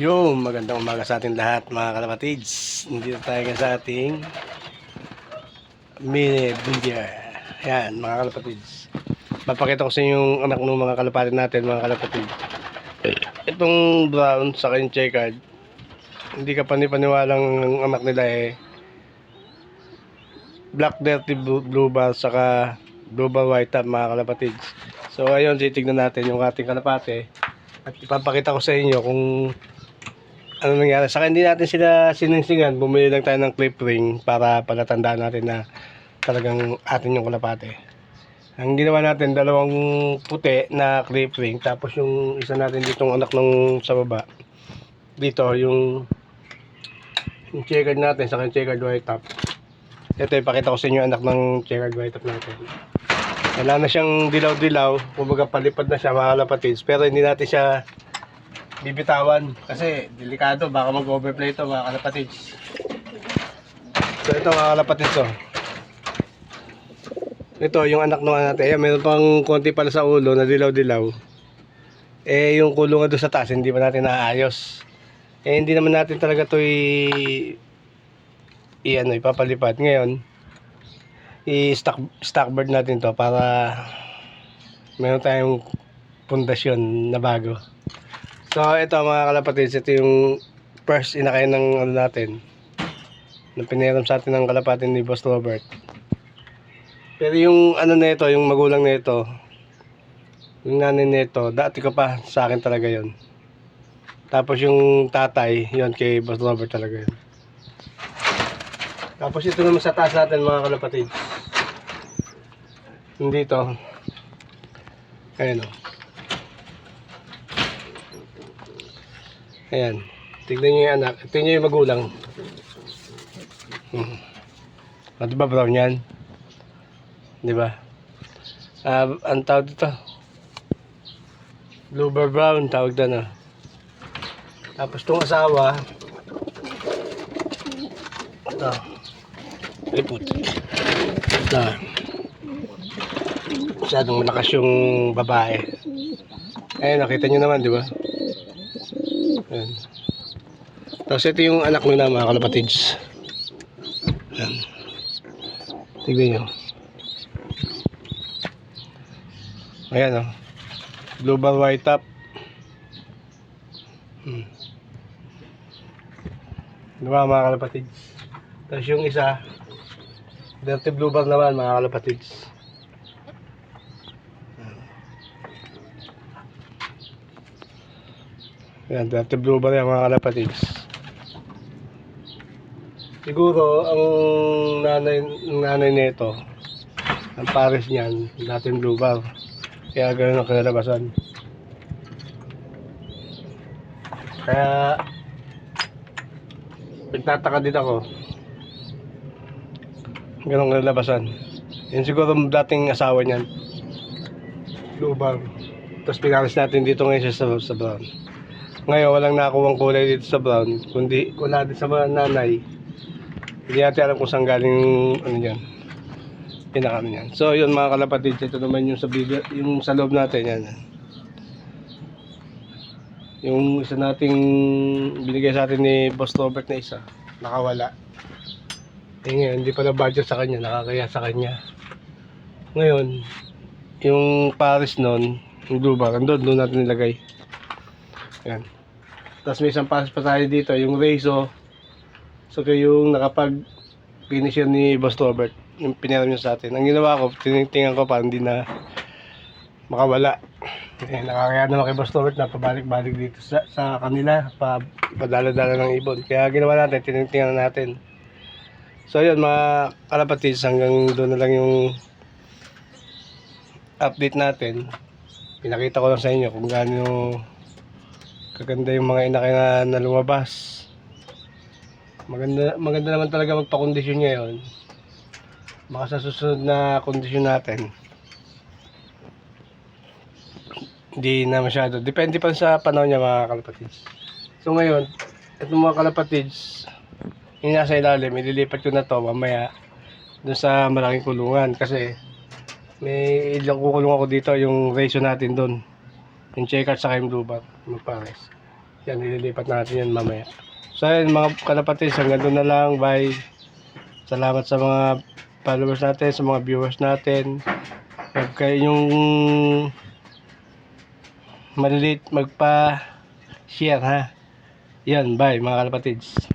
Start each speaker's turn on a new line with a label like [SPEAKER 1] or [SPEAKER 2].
[SPEAKER 1] Yung magandang umaga sa ating lahat mga kalapatids. Nandito tayo sa ating mini video. Yan mga kalapatids. Papakita ko sa inyo yung anak ng mga kalapatid natin mga kalapatids. Itong brown sa kanyang checkered. Hindi ka panipaniwalang ang anak nila eh. Black dirty blue, bar saka blue bar white top mga kalapatids. So ayun titignan natin yung ating kalapate. At ipapakita ko sa inyo kung ano nangyari. Saka hindi natin sila siningsingan. Bumili lang tayo ng clip ring para palatandaan natin na talagang atin yung kalapate. Ang ginawa natin, dalawang puti na clip ring. Tapos yung isa natin ditong anak ng sa baba. Dito, yung yung checkered natin, saka yung checkered white top. Ito, ipakita ko sa inyo anak ng checkered white top natin. Wala na siyang dilaw-dilaw. Kumbaga palipad na siya mga kalapatids. Pero hindi natin siya bibitawan. Kasi delikado baka mag-overplay ito mga kalapatids so ito mga kalapatids oh. ito yung anak nung natin ayan meron pang konti pala sa ulo na dilaw-dilaw eh yung kulungan doon sa taas hindi pa natin naayos. Eh hindi naman natin talaga to i, i ano, ipapalipad ngayon i stock, stock bird natin to para meron tayong pundasyon na bago So ito mga kalapatids, ito yung first inakay ng ano natin. Na piniram sa atin ng kalapatin ni Boss Robert. Pero yung ano na ito, yung magulang na ito, yung nanay na ito, dati ko pa sa akin talaga yon. Tapos yung tatay, yon kay Boss Robert talaga yun. Tapos ito naman sa taas natin mga kalapatids. Yung dito. Ayan o. Ayan. Tignan nyo yung anak. Tignan nyo yung magulang. Hmm. Ah, di ba brown yan? Di ba? Ah, ang tawag dito? Blue brown tawag doon ah. Tapos tong asawa ito lipot ito masyadong malakas yung babae ayun nakita nyo naman di ba Ayan. Tapos ito yung anak nila mga kalapatids. Ayan. Tignan nyo. Ayan o. Oh. Global white top. Hmm. Diba mga kalapatids? Tapos yung isa, dirty blue bar naman mga kalapatids. Yan, dirty blue bar yan mga kalapatids. Siguro, ang nanay, ang nanay nito, ang pares niyan, dating blue bar. Kaya gano'n ang kinalabasan. Kaya, nagtataka din ako. Ganun ang kinalabasan. Yan siguro ang dating asawa niyan. Bar. Tapos pinalis natin dito ngayon sa, sa brown. Ngayon, walang nakuwang kulay dito sa brown, kundi wala din sa nanay. Hindi natin alam kung saan galing ano yan. Pinakano yan. So, yun mga kalapatid, ito naman yung sa video, yung sa loob natin yan. Yung isa nating binigay sa atin ni Boss Robert na isa, nakawala. Eh ngayon, hindi pala budget sa kanya, nakakaya sa kanya. Ngayon, yung Paris nun, yung blue bar, andun, doon natin nilagay. Yan. Tapos may isang pass pa tayo dito, yung Rezo. So yung nakapag finish yan ni Boss Robert, yung pinaram niya sa atin. Ang ginawa ko, tinitingnan ko pa, hindi na makawala. Eh, nakakaya naman kay Boss Robert na pabalik-balik dito sa, sa kanila, pa, padala-dala ng ibon. Kaya ginawa natin, tinitingnan natin. So yun mga kalapatids, hanggang doon na lang yung update natin. Pinakita ko lang sa inyo kung gaano kaganda yung mga inakay na, na lumabas. Maganda, maganda naman talaga magpakondisyon ngayon. Baka sa susunod na kondisyon natin hindi na masyado. Depende pa sa panahon niya mga kalapatids. So ngayon itong mga kalapatids yung nasa ilalim ililipat ko na to mamaya dun sa malaking kulungan. Kasi may ilang kukulong ako dito yung ratio natin doon yung check out sa yung blue bar magpares Yan, ililipat natin yan mamaya. So ayun mga kalapatids, hanggang doon na lang. Bye. Salamat sa mga followers natin, sa mga viewers natin. Huwag kayo yung malilit magpa-share ha. Yan, bye mga kalapatids.